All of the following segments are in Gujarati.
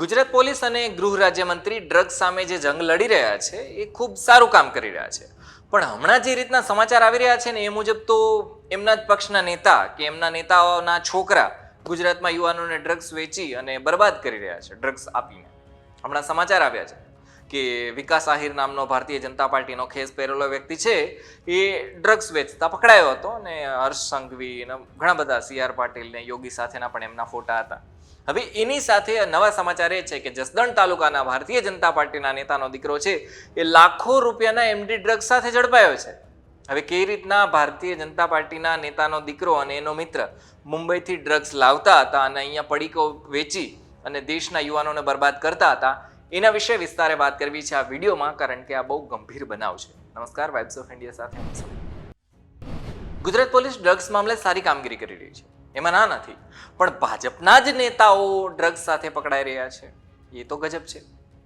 ગુજરાત પોલીસ અને ગૃહ રાજ્યમંત્રી ડ્રગ્સ સામે જે જંગ લડી રહ્યા છે, એ ખૂબ સારું કામ કરી રહ્યા છે. પણ હમણાં જે રીતના સમાચાર આવી રહ્યા છે ને, એ મુજબ તો એમના જ પક્ષના નેતા કે એમના નેતાઓના છોકરા ગુજરાતમાં યુવાનોને ડ્રગ્સ વેચી અને બરબાદ કરી રહ્યા છે, ડ્રગ્સ આપીને. હમણાં સમાચાર આવ્યા છે કે વિકાસ આહિર નામનો ભારતીય જનતા પાર્ટીનો ખેસ પહેરેલો વ્યક્તિ છે, એ ડ્રગ્સ વેચતા પકડાયો હતો અને હર્ષ સંઘવી અને ઘણા બધા સી આર પાટીલ ને યોગી સાથેના પણ એમના ફોટા હતા. હવે એની સાથે નવા સમાચાર એ છે કે જસદણ તાલુકાના ભારતીય જનતા પાર્ટીના નેતાનો દીકરો છે, એ લાખો રૂપિયાના એમડી ડ્રગ્સ સાથે ઝડપાયો છે. હવે કઈ રીતના ભારતીય જનતા પાર્ટીના નેતાનો દીકરો અને એનો મિત્ર મુંબઈથી ડ્રગ્સ લાવતા હતા અને અહીંયા પડીકો વેચી અને દેશના યુવાનોને બરબાદ કરતા હતા, એના વિશે વિસ્તારે વાત કરવી છે આ વિડીયોમાં, કારણ કે આ બહુ ગંભીર બનાવ છે. નમસ્કાર વાઇબ્સ ઓફ ઇન્ડિયા સાથે. ગુજરાત પોલીસ ડ્રગ્સ મામલે સારી કામગીરી કરી રહી છે. એમાં ના નથી. પણ ભાજપના જ નેતાઓ ડ્રગ્સ સાથે પકડાઈ રહ્યા છે. એ તો ગજબ છે.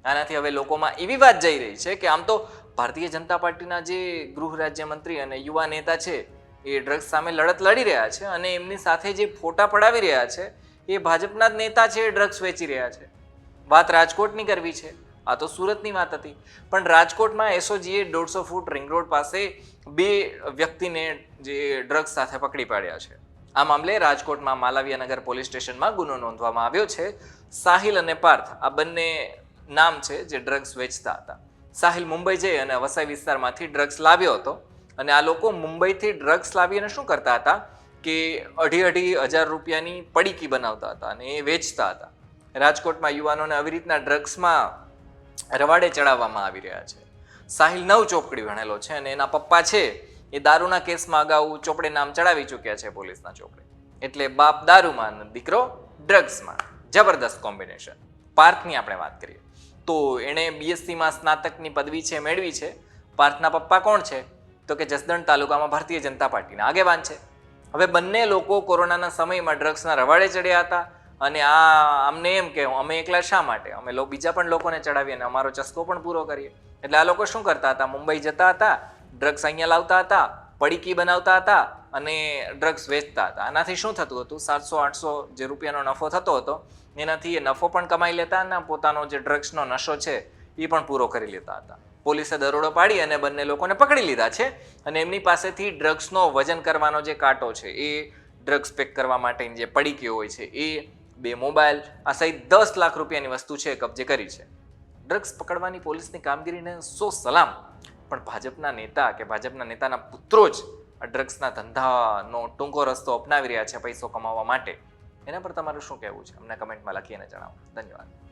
આનાથી હવે લોકોમાં એવી વાત જઈ રહી છે કે આમ તો ભારતીય જનતા પાર્ટીના જે ગૃહ રાજ્યમંત્રી અને યુવા નેતા છે, એ ડ્રગ્સ સામે લડત લડી રહ્યા છે અને એમની સાથે જે ફોટા પડાવી રહ્યા છે, એ ભાજપના જ નેતા છે, એ ડ્રગ્સ વેચી રહ્યા છે. વાત રાજકોટની કરવી છે. આ તો સુરતની વાત હતી. પણ રાજકોટમાં એસઓજીએ દોઢસો ફૂટ રિંગ રોડ પાસે બે વ્યક્તિને જે ડ્રગ્સ સાથે પકડી પાડ્યા છે. આ મામલે રાજકોટમાં માલવીયાનગર પોલીસ સ્ટેશનમાં ગુનો નોંધવામાં આવ્યો છે. સાહિલ અને પાર્થ, આ બંને નામ છે જે ડ્રગ્સ વેચતા હતા. સાહિલ મુંબઈ જઈ અને વસાઈ વિસ્તારમાંથી ડ્રગ્સ લાવ્યો હતો અને આ લોકો મુંબઈથી ડ્રગ્સ લાવીને શું કરતા હતા કે અઢી અઢી હજાર રૂપિયાની પડીકી બનાવતા હતા અને એ વેચતા હતા. રાજકોટમાં યુવાનોને આવી રીતના ડ્રગ્સમાં રવાડે ચડાવવામાં આવી રહ્યા છે. સાહિલ નવ ચોપડી ભણેલો છે અને એના પપ્પા છે એ દારૂના કેસમાં અગાઉ ચોપડે નામ ચડાવી ચૂક્યા છે પોલીસના ચોપડે. એટલે બાપ દારૂમાં દીકરો ડ્રગ્સમાં. જબરદસ્ત કોમ્બિનેશન. પાર્થની આપણે વાત કરીએ. તો એણે બીએસસીમાં સ્નાતકની પદવી છે, મેળવી છે. પાર્થના પપ્પા કોણ છે? તો કે જસદણ તાલુકામાં ભારતીય જનતા પાર્ટીના આગેવાન છે. હવે બંને લોકો કોરોનાના સમયમાં ડ્રગ્સના રવાડે ચડ્યા હતા અને આ અમને એમ કે અમે એકલા શા માટે? અમે બીજા પણ લોકોને ચડાવીએ અને અમારો ચસ્કો પણ પૂરો કરીએ. એટલે આ લોકો શું કરતા હતા? મુંબઈ જતા હતા ડ્રગ્સ અહીંયા લાવતા હતા, પડીકી બનાવતા હતા અને ડ્રગ્સ વેચતા હતા. આનાથી શું થતું હતું? સાતસો, આઠસો જે રૂપિયાનો નફો થતો હતો, એનાથી એ નફો પણ કમાઈ લેતા અને પોતાનો જે ડ્રગ્સનો નશો છે, એ પણ પૂરો કરી લેતા હતા. પોલીસે દરોડો પાડી અને બંને લોકોને પકડી લીધા છે અને એમની પાસેથી ડ્રગ્સનો વજન કરવાનો જે કાંટો છે, એ ડ્રગ્સ પેક કરવા માટેની જે પડીકીઓ હોય છે, એ બે મોબાઈલ આ સહિત દસ લાખ રૂપિયાની વસ્તુ છે કબજે કરી છે. ડ્રગ્સ પકડવાની પોલીસની કામગીરીને સો સલામ? પણ ભાજપના નેતા કે ભાજપના નેતાના પુત્રો જ આ ડ્રગ્સના ધંધાનો ટૂંકો રસ્તો અપનાવી રહ્યા છે પૈસો કમાવવા માટે. એના પર તમારું શું કહેવું છે? અમને કમેન્ટમાં લખીને જણાવો. ધન્યવાદ.